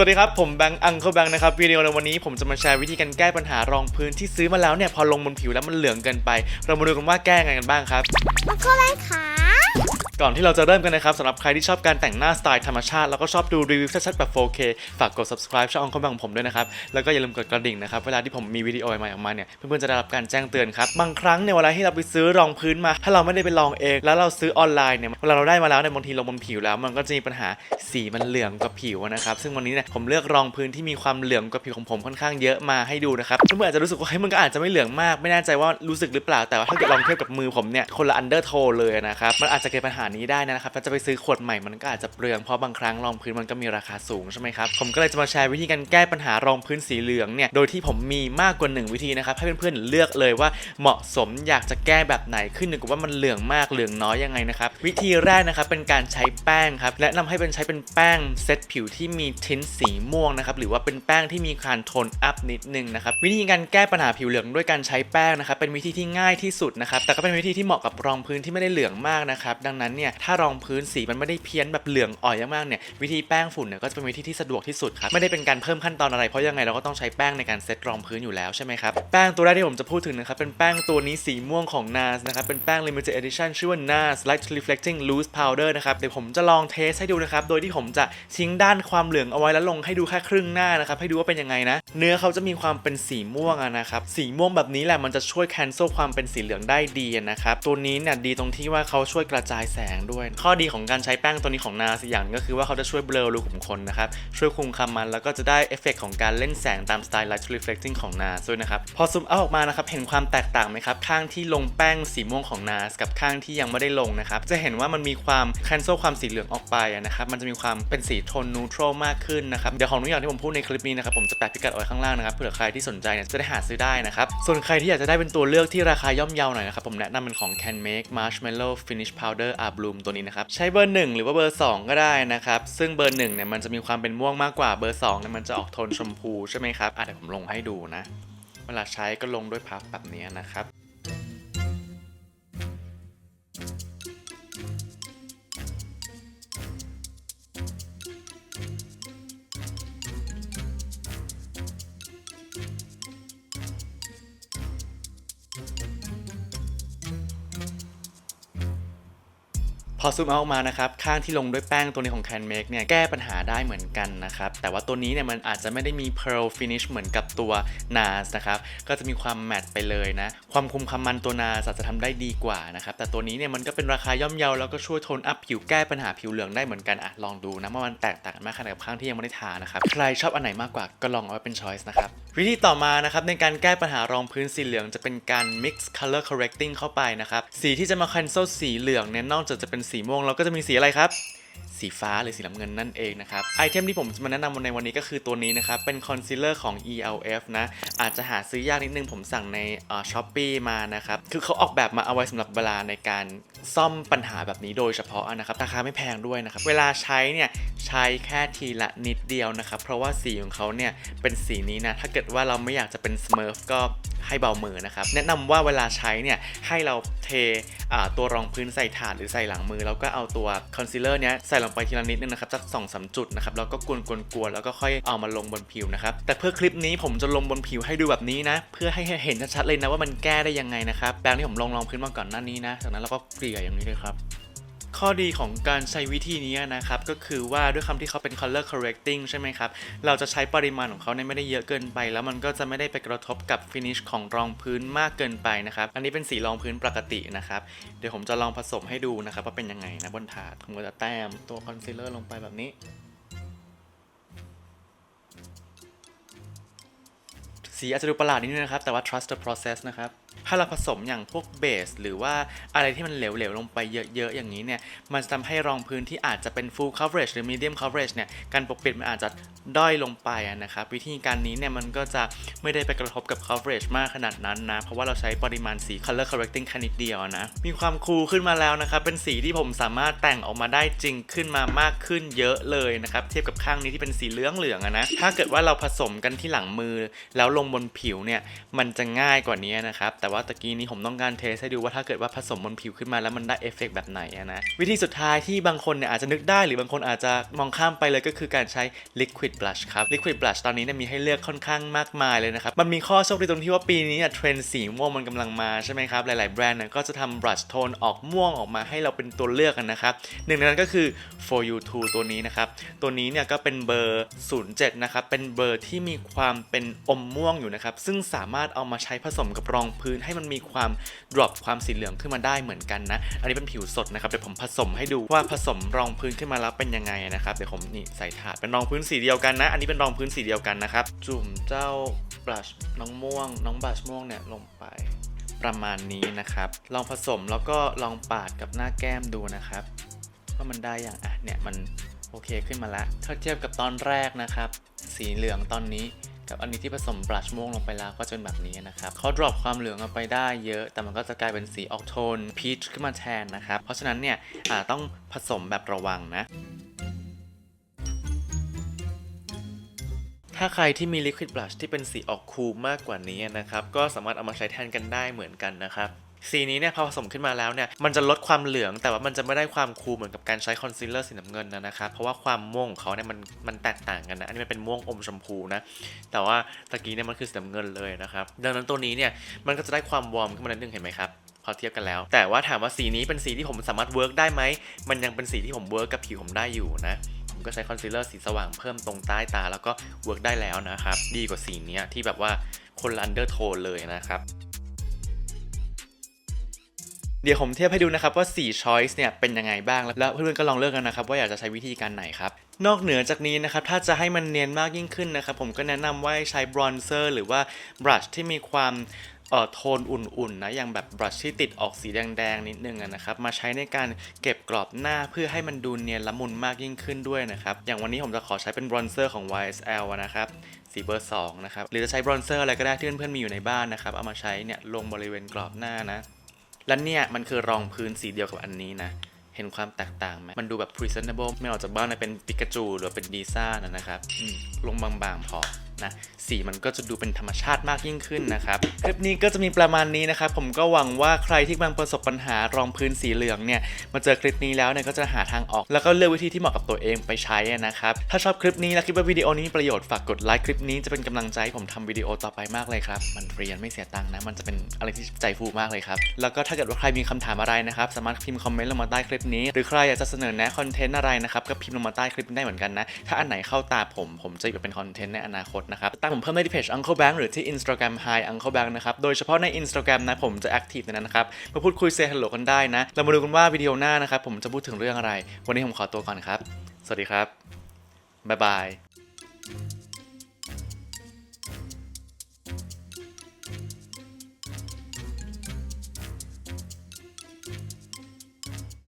สวัสดีครับ ผมแบงค์อังเคิลแบงค์นะครับวิดีโอในวันนี้ผมจะมาแชร์วิธีการแก้ปัญหารองพื้นที่ซื้อมาแล้วเนี่ยพอลงบนผิวแล้วมันเหลืองเกินไป เรามาดูกันว่าแก้ยังไงกันบ้างครับมันก็ไรขา ก่อนที่เราจะเริ่มกันนะครับสำหรับใครที่ชอบการแต่งหน้าสไตล์ธรรมชาติแล้วก็ชอบดูรีวิวชัดๆแบบ 4K ฝากกด subscribe ช่องของของผมด้วยนะครับ แล้วก็อย่าลืมกดกระดิ่งนะครับ เวลาที่ผมมีวิดีโอใหม่ออกมาเนี่ย เพื่อนๆจะได้รับการแจ้งเตือนครับ บางครั้งเนี่ยเวลาที่เราไปซื้อรองพื้นมา ถ้าเราไม่ได้ไปลองเอง แล้วเราซื้อออนไลน์เนี่ยเวลาเราได้มาแล้วเนี่ยบางทีลงบนผิวแล้ว มันก็จะมีปัญหาสีมันเหลืองกับผิวนะครับซึ่งวันนี้เนี่ยผมเลือกรองพื้นที่มีความเหลืองกับผิวของผมค่อนข้างเยอะมาให้ดูนะครับเพื่อนๆอาจจะรู้สึกว่าเฮ้ยมันก็อาจจะไม่เหลืองมากไม่แน่ใจว่ารู้สึกหรือเปล่าแต่ว่าถ้าเกิดลองเทียบกับมือผมเนี่ยคนละอันเดอร์โทเลยนะครับมันอาจจะเกิดปัญหานี้ได้นะครับถ้าจะไปซื้อขวดใหม่มันก็อาจจะเปลืองเพราะบางครั้งรองพื้นมันก็มีราคาสูงใช่ไหมครับผมก็เลยจะมาแชร์วิธีการแก้ปัญหารองพื้นสีเหลืองเนี่ยโดยที่ผมมีมากกว่าหนึ่งวิธีนะครับให้เพื่อนๆเลือกเลยว่าเหมาะสมอยากจะแก้แบบไหนขึ้นอยู่กับว่ามันเหลืองมากเหลืองน้อยยังไงนะครับวิธีแรกนะครับเป็นการใช้แป้งครับแนะนำให้เป็นใช้เป็นแป้งเซตผิวที่มีทินสีม่วงนะครับหรือว่าเป็นแป้งที่มีการโทนอัพนิดนึงนะครับวิธีการแก้ปัญหาผิวเหลืองด้วยการใช้แป้งนะครับเป็นวิธีที่ง่ายที่สุดนะครับแต่ก็เป็นวิธีที่เหมาะกับรองพื้นที่ไม่ได้เหลืองมากนะครับดังนั้นเนี่ยถ้ารองพื้นสีมันไม่ได้เพี้ยนแบบเหลืองอ่อยมากๆเนี่ยวิธีแป้งฝุ่นเนี่ยก็จะเป็นวิธีที่สะดวกที่สุดครับไม่ได้เป็นการเพิ่มขั้นตอนอะไรเพราะยังไงเราก็ต้องใช้แป้งในการเซตรองพื้นอยู่แล้วใช่ไหมครับแป้งตัวแรกที่ผมจะพูดถึงนะครับเป็นแป้งตัวนี้สีม่วงของ NARS นะครับเป็นแป้ง limited edition ชื่อว่า NARS Light Reflecting Loose Powder นะครับเดี๋ยวผมจะลองเทสให้ดูนะครับโดยที่ผมจะทิ้งด้านความเหลืองเอาไว้แล้วลงให้ดูแค่ครึ่งหน้านะครับให้ดูว่าเป็นยังไงนะ เนื้อเขาจะมีความเป็นสีม่วงนะครับสีม่วงแบบนี้แหละมันจะช่วย cancel ความเป็นสีเหลืองได้ดีนะครับตัวนี้เนี่ยดีตรงที่ว่าเขาช่วยกระจายแสงด้วย ข้อดีของการใช้แป้งตัวนี้ของ NARS อีกอย่างก็คือว่าเขาจะช่วยเบลอรูขุมขนนะครับ ช่วยคุมคำมันแล้วก็จะได้เอฟเฟกของการเล่นแสงตามสไตล์ Light Reflecting ของ NARS ด้วยนะครับ พอซูมเอาออกมานะครับ เห็นความแตกต่างไหมครับ ข้างที่ลงแป้งสีม่วงของ NARS กับข้างที่ยังไม่ได้ลงนะครับ จะเห็นว่ามันมีความ cancel ความสีเหลืองออกไปนะครับ มันจะมีความเป็นสีโทนนูโตรมากขึ้นนะครับ เดี๋ยวของทุกอย่างที่ผมพูดในคลิปนี้นะครับ ผมจะแปะพิกัดเอาไว้ข้างล่างนะครับ เผื่อใครที่สนใจเนี่ยจะได้หาซื้อได้นะครับ ส่วนใครที่อยากจะได้เป็นตัวเลือกที่ราคาย่อมเยาหน่อยนะครับ ผมแนะนำเป็นของ Can Make Marshmallow Finish Powder บลูมตัวนี้นะครับ ใช้เบอร์ 1 หรือว่าเบอร์ 2 ก็ได้นะครับ ซึ่งเบอร์1เนี่ยมันจะมีความเป็นม่วงมากกว่าเบอร์2เนี่ยมันจะออกโทนชมพูใช่ไหมครับอะเดี๋ยวผมลงให้ดูนะ เวลาใช้ก็ลงด้วยพับแบบนี้นะครับ พอซูมเอาออกมานะครับข้างที่ลงด้วยแป้งตัวนี้ของ Can Make เนี่ยแก้ปัญหาได้เหมือนกันนะครับ แต่ว่าตัวนี้เนี่ยมันอาจจะไม่ได้มี pearl finish เหมือนกับตัว NARS นะครับก็จะมีความแมตต์ไปเลยนะ ความคุมคำมันตัว NARS อาจจะทำได้ดีกว่านะครับแต่ตัวนี้เนี่ยมันก็เป็นราคาย่อมเยาแล้วก็ช่วยโทนอัพผิวแก้ปัญหาผิวเหลืองได้เหมือนกันอะลองดูนะว่ามันแตกต่างกันมากขนาดกับข้างที่ยังไม่ได้ทานะครับใครชอบอันไหนมากกว่าก็ลองเอาไว้เป็น choice นะครับวิธีต่อมานะครับในการแก้ปัญหารองพื้นสีเหลืองจะเป็นการ mix color correcting เข้าไปนะครับสีที่จะมา cancel สีเหลืองเนี่ยนอกจากจะเป็นสีม่วงเราก็จะมีสีอะไรครับ สีฟ้าหรือสีน้ำเงินนั่นเองนะครับ ไอเทมที่ผมจะมาแนะนำในวันนี้ก็คือตัวนี้นะครับ เป็นคอนซีลเลอร์ของ ELF นะ อาจจะหาซื้อยากนิดนึงผมสั่งในช้อปปีมานะครับ คือเขาออกแบบมาเอาไว้สำหรับเวลาในการซ่อมปัญหาแบบนี้โดยเฉพาะนะครับ ราคาไม่แพงด้วยนะครับ เวลาใช้เนี่ยใช้แค่ทีละนิดเดียวนะครับ เพราะว่าสีของเขาเนี่ยเป็นสีนี้นะ ถ้าเกิดว่าเราไม่อยากจะเป็น Smurf ก็ ให้เบามือนะครับ แนะนำว่าเวลาใช้เนี่ยให้เราเทตัวรองพื้นใส่ถาดหรือใส่หลังมือ แล้วก็เอาตัวคอนซีลเลอร์เนี้ยใส่ลงไปทีละนิดนึงนะครับสักสองสามจุดนะครับแล้วก็กวนกวนกวนแล้วก็ค่อยเอามาลงบนผิวนะครับแต่เพื่อคลิปนี้ผมจะลงบนผิวให้ดูแบบนี้นะ เพื่อให้เห็นชัดๆเลยนะว่ามันแก้ได้ยังไงนะครับแปรงที่ผมลงรองพื้นมาก่อนหน้านี้นะจากนั้นเราก็เกลี่ยอย่างนี้เลยครับ ข้อดีของการใช้วิธีนี้นะครับก็คือว่าด้วยคำที่เขาเป็น color correcting ใช่ไหมครับ เราจะใช้ปริมาณของเขาเนี่ยไม่ได้เยอะเกินไป แล้วมันก็จะไม่ได้ไปกระทบกับ finish ของรองพื้นมากเกินไปนะครับ อันนี้เป็นสีรองพื้นปกตินะครับ เดี๋ยวผมจะลองผสมให้ดูนะครับว่าเป็นยังไงนะบนถาดผมก็จะแต้มตัว concealer ลงไปแบบนี้สีอาจจะดูประหลาดนิดนึงนะครับ แต่ว่า trust the process นะครับถ้าเราผสมอย่างพวกเบส หรือว่าอะไรที่มันเหลวๆ ลงไปเยอะๆ อย่างนี้เนี่ย มันจะทำให้รองพื้นที่อาจจะเป็น full coverage หรือ medium coverage เนี่ย การปกปิดมันอาจจะด้อยลงไปะนะครับ วิธีการนี้เนี่ย มันก็จะไม่ได้ไปกระทบกับ coverage มากขนาดนั้นนะ เพราะว่าเราใช้ปริมาณสี color correcting แค่นิดเดียวนะ มีความคูลขึ้นมาแล้วนะครับ เป็นสีที่ผมสามารถแต่งออกมาได้จริงขึ้นมามากขึ้นเยอะเลยนะครับ เทียบกับข้างนี้ที่เป็นสีเหลืองๆอะนะ ถ้าเกิดว่าเราผสมกันที่หลังมือ แล้วลงบนผิวเนี่ย มันจะง่ายกว่านี้นะครับแต่ว่าว่าตะกี้นี้ผมต้องการเทสให้ดูว่าถ้าเกิดว่าผสมบนผิวขึ้นมาแล้วมันได้เอฟเฟกต์แบบไหนนะวิธีสุดท้ายที่บางคนเนี่ยอาจจะนึกได้หรือบางคนอาจจะมองข้ามไปเลยก็คือการใช้ liquid blush ครับ liquid blush ตอนนี้เนี่ยมีให้เลือกค่อนข้างมากมายเลยนะครับ มันมีข้อโชคดีตรงที่ว่าปีนี้เนี่ยเทรนด์สีม่วงมันกำลังมาใช่ไหมครับ หลายๆแบรนด์เนี่ยก็จะทำ brush tone ออกม่วงออกมาให้เราเป็นตัวเลือกกันนะครับหนึ่งในนั้นก็คือ for you to ตัวนี้นะครับ ตัวนี้เนี่ยก็เป็นเบอร์ 07 นะครับ เป็นเบอร์ที่มีความเป็นอมม่วงอยู่นะครับซึ่งสามารถเอามาใช้ผสมกับรองพื้นให้มันมีความ drop ความสีเหลืองขึ้นมาได้เหมือนกันนะ อันนี้เป็นผิวสดนะครับเดี๋ยวผมผสมให้ดูว่าผสมรองพื้นขึ้นมาแล้วเป็นยังไงนะครับเดี๋ยวผมนี่ใส่ถาดเป็นรองพื้นสีเดียวกันนะ อันนี้เป็นรองพื้นสีเดียวกันนะครับจุ่มเจ้า brush น้องม่วง น้อง brush ม่วงเนี่ยลงไปประมาณนี้นะครับ ลองผสมแล้วก็ลองปาดกับหน้าแก้มดูนะครับว่ามันได้อย่างอะเนี่ยมันโอเคขึ้นมาแล้วถ้าเทียบกับตอนแรกนะครับ สีเหลืองตอนนี้ กับอันนี้ที่ผสมบลัชม่วงลงไปแล้วก็จะเป็นแบบนี้นะครับเขาดรอปความเหลืองออกไปได้เยอะ แต่มันก็จะกลายเป็นสีออกโทนพีชขึ้นมาแทนนะครับ เพราะฉะนั้นเนี่ยอาต้องผสมแบบระวังนะถ้าใครที่มีลิควิดบลัชที่เป็นสีออกคูลมากกว่านี้นะครับ ก็สามารถเอามาใช้แทนกันได้เหมือนกันนะครับ สีนี้เนี่ยพอผสมขึ้นมาแล้วเนี่ยมันจะลดความเหลืองแต่ว่ามันจะไม่ได้ความคูลเหมือนกับการใช้คอนซีลเลอร์สีน้ำเงินนะนะครับเพราะว่าความม่วงของเขาเนี่ยมันมันแตกต่างกันนะอันนี้มันเป็นม่วงอมชมพูนะแต่ว่าตะกี้เนี่ยมันคือสีน้ำเงินเลยนะครับดังนั้นตัวนี้เนี่ยมันก็จะได้ความวอร์มขึ้นมานิดนึงเห็นไหมครับพอเทียบกันแล้ว แต่ว่าถามว่าสีนี้เป็นสีที่ผมสามารถเวิร์กได้ไหม มันยังเป็นสีที่ผมเวิร์กกับผิวผมได้อยู่นะ ผมก็ใช้คอนซีลเลอร์สีสว่างเพิ่มตรงใต้ตา แล้วก็เวิร์กได้แล้วนะครับ ดีกว่าสีนี้ที่แบบว่าคนละอันเดอร์โทนเลยนะครับ เดี๋ยวผมเทียบให้ดูนะครับว่า 4 choice เนี่ยเป็นยังไงบ้าง แล้วเพื่อนๆก็ลองเลือกกันนะครับว่าอยากจะใช้วิธีการไหนครับ นอกเหนือจากนี้นะครับถ้าจะให้มันเนียนมากยิ่งขึ้นนะครับผมก็แนะนำว่าให้ใช้ bronzer หรือว่า brush ที่มีความเอ่อโทนอุ่นๆนะอย่างแบบ brush ที่ติดออกสีแดงๆนิดนึงนะครับมาใช้ในการเก็บกรอบหน้าเพื่อให้มันดูเนียนละมุนมากยิ่งขึ้นด้วยนะครับอย่างวันนี้ผมจะขอใช้เป็น bronzer ของ YSL นะครับสีเบอร์2นะครับหรือจะใช้ bronzer อะไรก็ได้ที่เพื่อนๆมีอยู่ในบ้านนะครับเอามาใช้เนี่ยลงบริเวณกรอบหน้านะ และเนี่ยมันคือรองพื้นสีเดียวกับอันนี้นะ เห็นความแตกต่างไหมมันดูแบบ presentable ไม่ออกจากบ้านนะเป็นปิกาจูหรือเป็นดีซ่านะนะครับลงบางๆพอ นะสีมันก็จะดูเป็นธรรมชาติมากยิ่งขึ้นนะครับคลิปนี้ก็จะมีประมาณนี้นะครับผมก็หวังว่าใครที่กำลังประสบปัญหารองพื้นสีเหลืองเนี่ยมาเจอคลิปนี้แล้วเนี่ยก็จะหาทางออก แล้วก็เลือกวิธีที่เหมาะกับตัวเองไปใช้นะครับถ้าชอบคลิปนี้และคิดว่าวิดีโอนี้มีประโยชน์ฝากกดไลค์คลิปนี้จะเป็นกำลังใจให้ผมทำวิดีโอต่อไปมากเลยครับมันเรียนไม่เสียตังค์นะมันจะเป็นอะไรที่ใจฟูมากเลยครับแล้วก็ถ้าเกิดว่าใครมีคำถามอะไรนะครับสามารถพิมพ์คอมเมนต์ลงมาใต้คลิปนี้หรือใครอยากจะเสนอแนะคอนเทนต์อะไรนะครับก็พิมพ์ลงมาใต้คลิปได้เหมือนกันนะถ้าอันไหนเข้าตาผมผมจะหยิบไปเป็นคอนเทนต์ในอนาคตนะครับตามผมเพิ่มได้ที่เพจ Uncle Bank หรือที่ Instagram Hi Uncle Bank นะครับ โดยเฉพาะใน Instagram นะผมจะแอคทีฟในนั้นนะครับ มาพูดคุยเซฮัลโหลกันได้นะ เรามาดูกันว่าวิดีโอหน้านะครับผมจะพูดถึงเรื่องอะไร วันนี้ผมขอตัวก่อนครับ สวัสดีครับ บ๊ายบาย